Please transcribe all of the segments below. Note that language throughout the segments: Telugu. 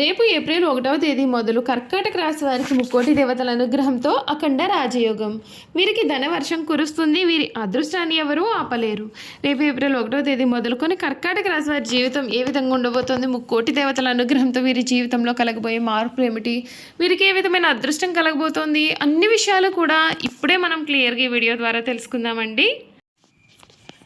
రేపు ఏప్రిల్ ఒకటవ తేదీ మొదలు కర్కాటక రాశి వారికి ముక్కోటి దేవతల అనుగ్రహంతో అఖండ రాజయోగం. వీరికి ధనవర్షం కురుస్తుంది. వీరి అదృష్టాన్ని ఎవరూ ఆపలేరు. రేపు ఏప్రిల్ ఒకటవ తేదీ మొదలుకొని కర్కాటక రాశి వారి జీవితం ఏ విధంగా ఉండబోతోంది? ముక్కోటి దేవతల అనుగ్రహంతో వీరి జీవితంలో కలగబోయే మార్పులు ఏమిటి? వీరికి ఏ విధమైన అదృష్టం కలగబోతోంది? అన్ని విషయాలు కూడా ఇప్పుడే మనం క్లియర్గా ఈ వీడియో ద్వారా తెలుసుకుందామండి.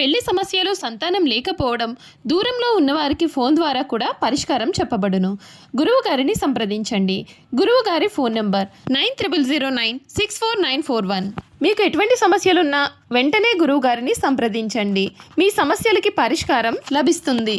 పెళ్ళి సమస్యలు సంతానం లేకపోవడం దూరంలో ఉన్నవారికి ఫోన్ ద్వారా కూడా పరిష్కారం చెప్పబడును. గురువు గారిని సంప్రదించండి. గురువు గారి phone number nine triple zero nine six four nine four one. మీకు ఎటువంటి సమస్యలున్నా వెంటనే గురువు గారిని సంప్రదించండి. మీ సమస్యలకి పరిష్కారం లభిస్తుంది.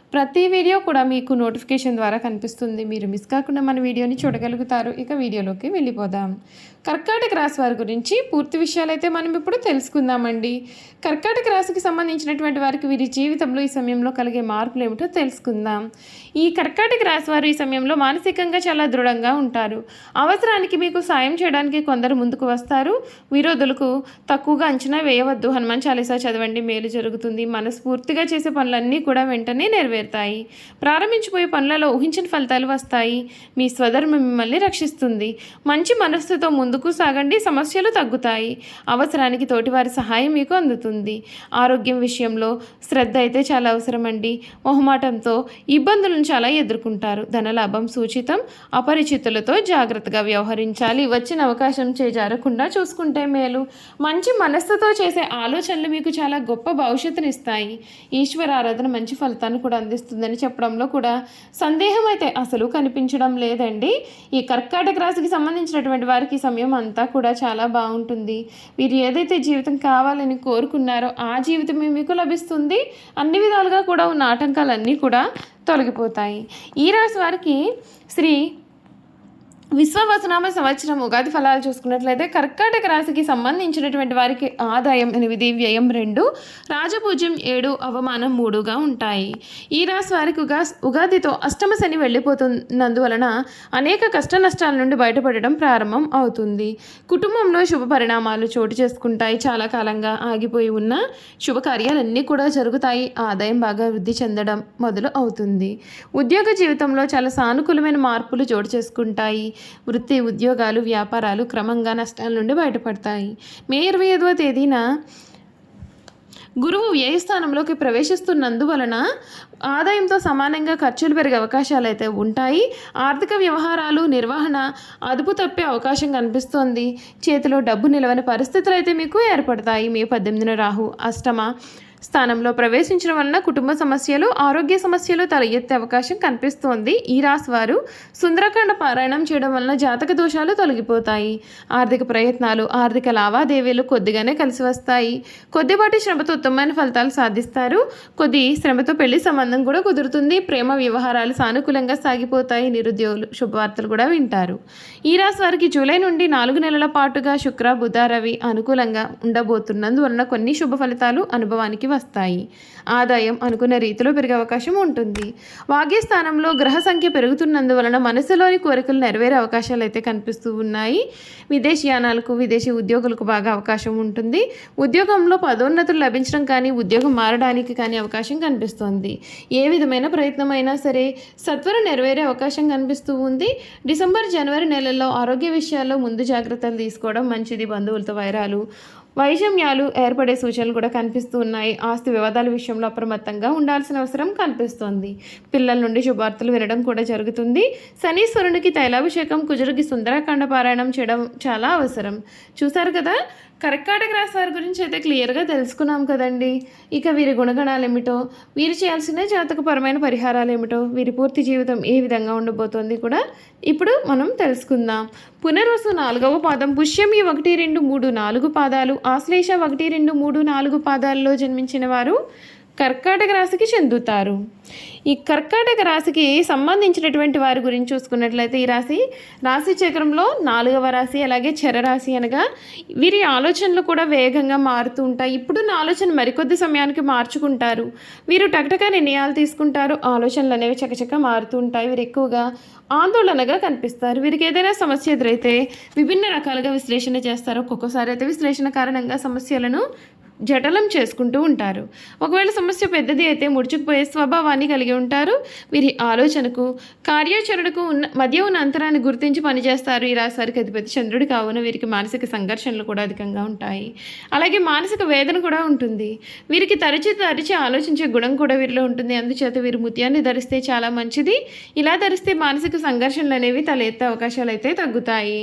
ప్రతి వీడియో కూడా మీకు నోటిఫికేషన్ ద్వారా కనిపిస్తుంది. మీరు మిస్ కాకుండా మన వీడియోని చూడగలుగుతారు. ఇక వీడియోలోకి వెళ్ళిపోదాం. కర్కాటక రాశి వారి గురించి పూర్తి విషయాలు అయితే మనం ఇప్పుడు తెలుసుకుందామండి. కర్కాటక రాశికి సంబంధించినటువంటి వారికి వీరి జీవితంలో ఈ సమయంలో కలిగే మార్పులు ఏమిటో తెలుసుకుందాం. ఈ కర్కాటక రాశి వారు ఈ సమయంలో మానసికంగా చాలా దృఢంగా ఉంటారు. అవసరానికి మీకు సాయం చేయడానికి కొందరు ముందుకు వస్తారు. విరోధులకు తక్కువగా అంచనా వేయవద్దు. హనుమాన్ చాలీసా చదవండి. మేలు జరుగుతుంది. మనస్ఫూర్తిగా చేసే పనులన్నీ కూడా వెంటనే నెరవేరుతాయి ప్రారంభించిపోయే పనులలో ఊహించిన ఫలితాలు వస్తాయి. మీ స్వధర్మం మిమ్మల్ని రక్షిస్తుంది. మంచి మనస్సుతో ముందుకు సాగండి. సమస్యలు తగ్గుతాయి. అవసరానికి తోటివారి సహాయం మీకు అందుతుంది. ఆరోగ్యం విషయంలో శ్రద్ధ అయితే చాలా అవసరమండి. మొహమాటంతో ఇబ్బందులను చాలా ఎదుర్కొంటారు. ధనలాభం సూచితం అపరిచితులతో జాగ్రత్తగా వ్యవహరించాలి. వచ్చిన అవకాశం చేజారకుండా చూసుకుంటే మేలు. మంచి మనస్సుతో చేసే ఆలోచనలు మీకు చాలా గొప్ప భవిష్యత్తునిస్తాయి. ఈశ్వర ఆరాధన మంచి ఫలితాన్ని కూడా అందిస్తుందని చెప్పడంలో కూడా సందేహం అయితే అసలు కనిపించడం లేదండి. ఈ కర్కాటక రాశికి సంబంధించినటువంటి వారికి సమయం అంతా కూడా చాలా బాగుంటుంది. వీరు ఏదైతే జీవితం కావాలని కోరుకున్నారో ఆ జీవితమే మీకు లభిస్తుంది. అన్ని విధాలుగా కూడా ఉన్న ఆటంకాలన్నీ కూడా తొలగిపోతాయి. ఈ రాశి వారికి శ్రీ విశ్వవసనామ సంవత్సరం ఉగాది ఫలాలు చూసుకున్నట్లయితే కర్కాటక రాశికి సంబంధించినటువంటి వారికి ఆదాయం ఎనిమిది వ్యయం రెండు రాజపూజ్యం ఏడు అవమానం మూడుగా ఉంటాయి. ఈ రాశి వారికి ఉగా ఉగాదితో అష్టమ శని వెళ్ళిపోతున్నందువలన అనేక కష్ట నష్టాల నుండి బయటపడడం ప్రారంభం అవుతుంది. కుటుంబంలో శుభ పరిణామాలు చోటు చేసుకుంటాయి. చాలా కాలంగా ఆగిపోయి ఉన్న శుభకార్యాలన్నీ కూడా జరుగుతాయి. ఆదాయం బాగా వృద్ధి చెందడం మొదలు అవుతుంది. ఉద్యోగ జీవితంలో చాలా సానుకూలమైన మార్పులు చోటు చేసుకుంటాయి. వృత్తి ఉద్యోగాలు వ్యాపారాలు క్రమంగా నష్టాల నుండి బయటపడతాయి. మే ఇరవై ఐదవ తేదీన గురువు వ్యయస్థానంలోకి ప్రవేశిస్తున్నందువలన ఆదాయంతో సమానంగా ఖర్చులు పెరిగే అవకాశాలు అయితే ఉంటాయి. ఆర్థిక వ్యవహారాలు నిర్వహణ అదుపు తప్పే అవకాశం కనిపిస్తోంది. చేతిలో డబ్బు నిలవని పరిస్థితులు అయితే మీకు ఏర్పడతాయి. మే పద్దెనిమిదిన రాహు అష్టమ స్థానంలో ప్రవేశించడం వలన కుటుంబ సమస్యలు ఆరోగ్య సమస్యలు తల ఎత్తే అవకాశం కనిపిస్తోంది. ఈ రాశి వారు సుందరకాండ పారాయణం చేయడం వలన జాతక దోషాలు తొలగిపోతాయి. ఆర్థిక ప్రయత్నాలు ఆర్థిక లావాదేవీలు కొద్దిగానే కలిసి వస్తాయి. కొద్దిపాటి శ్రమతో ఉత్తమమైన ఫలితాలు సాధిస్తారు. కొద్ది శ్రమతో పెళ్ళి సంబంధం కూడా కుదురుతుంది. ప్రేమ వ్యవహారాలు సానుకూలంగా సాగిపోతాయి. నిరుద్యోగులు శుభవార్తలు కూడా వింటారు. ఈ రాశి వారికి జూలై నుండి నాలుగు నెలల పాటుగా శుక్ర బుధ రవి అనుకూలంగా ఉండబోతున్నందువలన కొన్ని శుభ ఫలితాలు అనుభవానికి వస్తాయి. ఆదాయం అనుకున్న రీతిలో పెరిగే అవకాశం ఉంటుంది. భాగ్యస్థానంలో గ్రహ సంఖ్య పెరుగుతున్నందువలన మనసులోని కోరికలు నెరవేరే అవకాశాలు అయితే కనిపిస్తూ ఉన్నాయి. విదేశీయానాలకు విదేశీ ఉద్యోగులకు బాగా అవకాశం ఉంటుంది. ఉద్యోగంలో పదోన్నతులు లభించడం కానీ ఉద్యోగం మారడానికి కానీ అవకాశం కనిపిస్తోంది. ఏ విధమైన ప్రయత్నం అయినా సరే సత్వరం నెరవేరే అవకాశం కనిపిస్తూ ఉంది. డిసెంబర్ జనవరి నెలల్లో ఆరోగ్య విషయాల్లో ముందు జాగ్రత్తలు తీసుకోవడం మంచిది. బంధువులతో వైరాలు వైషమ్యాలు ఏర్పడే సూచనలు కూడా కనిపిస్తూ ఉన్నాయి. ఆస్తి వివాదాల విషయంలో అప్రమత్తంగా ఉండాల్సిన అవసరం కనిపిస్తోంది. పిల్లల నుండి శుభార్తలు వినడం కూడా జరుగుతుంది. శనీశ్వరునికి తైలాభిషేకం కుజుడికి సుందరకాండ పారాయణం చేయడం చాలా అవసరం. చూసారు కదా? కర్కాటక రాశి వారి గురించి అయితే క్లియర్గా తెలుసుకున్నాం కదండి. ఇక వీరి గుణగణాలు ఏమిటో వీరు చేయాల్సిన జాతకపరమైన పరిహారాలు ఏమిటో వీరి పూర్తి జీవితం ఏ విధంగా ఉండబోతోంది కూడా ఇప్పుడు మనం తెలుసుకుందాం. పునర్వసు నాలుగవ పాదం. పుష్యమి ఒకటి రెండు మూడు నాలుగు పాదాలు. ఆశ్లేష ఒకటి రెండు మూడు నాలుగు పాదాల్లో జన్మించిన వారు కర్కాటక రాశికి చెందుతారు. ఈ కర్కాటక రాశికి సంబంధించినటువంటి వారి గురించి చూసుకున్నట్లయితే ఈ రాశి రాశి చక్రంలో నాలుగవ రాశి అలాగే చరరాశి అనగా వీరి ఆలోచనలు కూడా వేగంగా మారుతూ ఉంటాయి. ఇప్పుడు ఆలోచన మరికొద్ది సమయానికి మార్చుకుంటారు. వీరు టకటక నిర్ణయాలు తీసుకుంటారు. ఆలోచనలు అనేవి చకచక మారుతూ ఉంటాయి. వీరు ఎక్కువగా ఆందోళనగా కనిపిస్తారు. వీరికి ఏదైనా సమస్య ఎదురైతే విభిన్న రకాలుగా విశ్లేషణ చేస్తారు. ఒక్కొక్కసారి అయితే విశ్లేషణ కారణంగా సమస్యలను జటలం చేసుకుంటూ ఉంటారు. ఒకవేళ సమస్య పెద్దది అయితే ముడుచుకుపోయే స్వభావాన్ని కలిగి ఉంటారు. వీరి ఆలోచనకు కార్యాచరణకు ఉన్న మధ్య ఉన్న అంతరాన్ని గుర్తించి పనిచేస్తారు. ఈ రాశారికి అధిపతి చంద్రుడు కావున వీరికి మానసిక సంఘర్షణలు కూడా అధికంగా ఉంటాయి. అలాగే మానసిక వేదన కూడా ఉంటుంది. వీరికి తరచి తరచి ఆలోచించే గుణం కూడా వీరిలో ఉంటుంది. అందుచేత వీరు ముత్యాన్ని ధరిస్తే చాలా మంచిది. ఇలా ధరిస్తే మానసిక సంఘర్షణలు అనేవి తలెత్తే అవకాశాలు అయితే తగ్గుతాయి.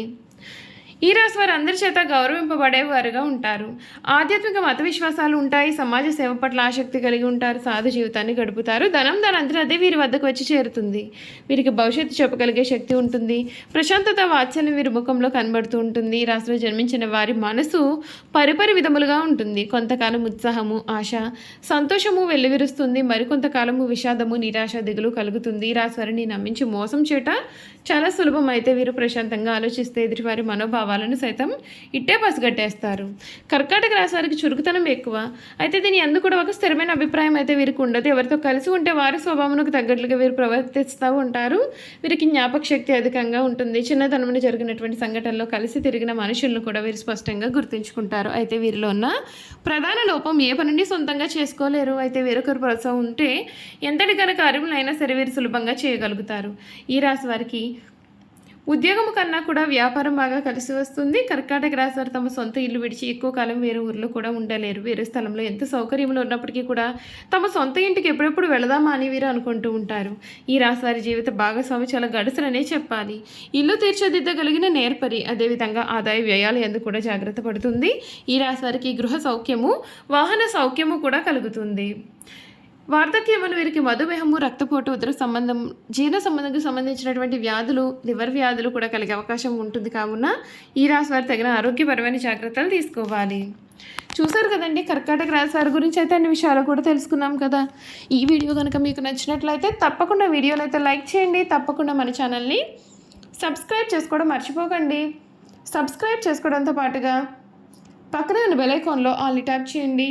ఈ రాశి వారు అందరి చేత గౌరవింపబడేవారుగా ఉంటారు. ఆధ్యాత్మిక మత విశ్వాసాలు ఉంటాయి. సమాజ సేవ పట్ల ఆసక్తి కలిగి ఉంటారు. సాధు జీవితాన్ని గడుపుతారు. ధనం దానంతరం అదే వీరి వద్దకు వచ్చి చేరుతుంది. వీరికి భవిష్యత్తు చెప్పగలిగే శక్తి ఉంటుంది. ప్రశాంతత వాత్సల్యం వీరి ముఖంలో కనబడుతూ ఉంటుంది. ఈ రాశిలో జన్మించిన వారి మనసు పరిపరి విధములుగా ఉంటుంది. కొంతకాలం ఉత్సాహము ఆశ సంతోషము వెల్లివిరుస్తుంది. మరికొంతకాలము విషాదము నిరాశ దిగులు కలుగుతుంది. ఈ రాశి నమ్మించి మోసం చేట చాలా సులభం. అయితే వీరు ప్రశాంతంగా ఆలోచిస్తే ఎదుటివారి మనోభావం భావాలను సైతం ఇట్టే పసిగట్టేస్తారు కర్కాటక రాశివారికి చురుకుతనం ఎక్కువ. అయితే దీని ఎందుకు కూడా ఒక స్థిరమైన అభిప్రాయం అయితే వీరికి ఉండదు. ఎవరితో కలిసి ఉంటే వారి స్వభావంకు తగ్గట్లుగా వీరు ప్రవర్తిస్తూ ఉంటారు. వీరికి జ్ఞాపక శక్తి అధికంగా ఉంటుంది. చిన్నతనంలో జరిగినటువంటి సంఘటనలో కలిసి తిరిగిన మనుషులను కూడా వీరు స్పష్టంగా గుర్తుంచుకుంటారు. అయితే వీరిలో ఉన్న ప్రధాన లోపం ఏ పనిని సొంతంగా చేసుకోలేరు. అయితే వేరొకరు ప్రోత్సాహం ఉంటే ఎంతటి కనుక కార్యములైనా సరే వీరు సులభంగా చేయగలుగుతారు. ఈ రాశి వారికి ఉద్యోగం కన్నా కూడా వ్యాపారం బాగా కలిసి వస్తుంది. కర్కాటక రాశి తమ సొంత ఇల్లు విడిచి ఎక్కువ కాలం వేరే ఊర్లో కూడా ఉండలేరు. వేరే స్థలంలో ఎంత సౌకర్యములు ఉన్నప్పటికీ కూడా తమ సొంత ఇంటికి ఎప్పుడెప్పుడు వెళదామా అని వీరు అనుకుంటూ ఉంటారు. ఈ రాశివారి జీవిత భాగస్వామి చాలా గడుసులనే చెప్పాలి. ఇల్లు తీర్చిదిద్దగలిగిన నేర్పరి అదేవిధంగా ఆదాయ వ్యయాలు ఎందుకు కూడా జాగ్రత్త పడుతుంది. ఈ రాశివారికి గృహ సౌఖ్యము వాహన సౌఖ్యము కూడా కలుగుతుంది. వార్ధక్యమును వీరికి మధుమేహము రక్తపోటు ఉదర సంబంధం జీర్ణ సంబంధంకు సంబంధించినటువంటి వ్యాధులు లివర్ వ్యాధులు కూడా కలిగే అవకాశం ఉంటుంది. కావున ఈ రాశి వారు తగిన ఆరోగ్యపరమైన జాగ్రత్తలు తీసుకోవాలి. చూసారు కదండి కర్కాటక రాశి వారి గురించి అయితే అన్ని విషయాలు కూడా తెలుసుకున్నాం కదా. ఈ వీడియో కనుక మీకు నచ్చినట్లయితే తప్పకుండా వీడియోని అయితే లైక్ చేయండి. తప్పకుండా మన ఛానల్ని సబ్స్క్రైబ్ చేసుకోవడం మర్చిపోకండి. సబ్స్క్రైబ్ చేసుకోవడంతో పాటుగా పక్కనే ఉన్న బెల్ ఐకాన్లో ఆల్ని ట్యాప్ చేయండి.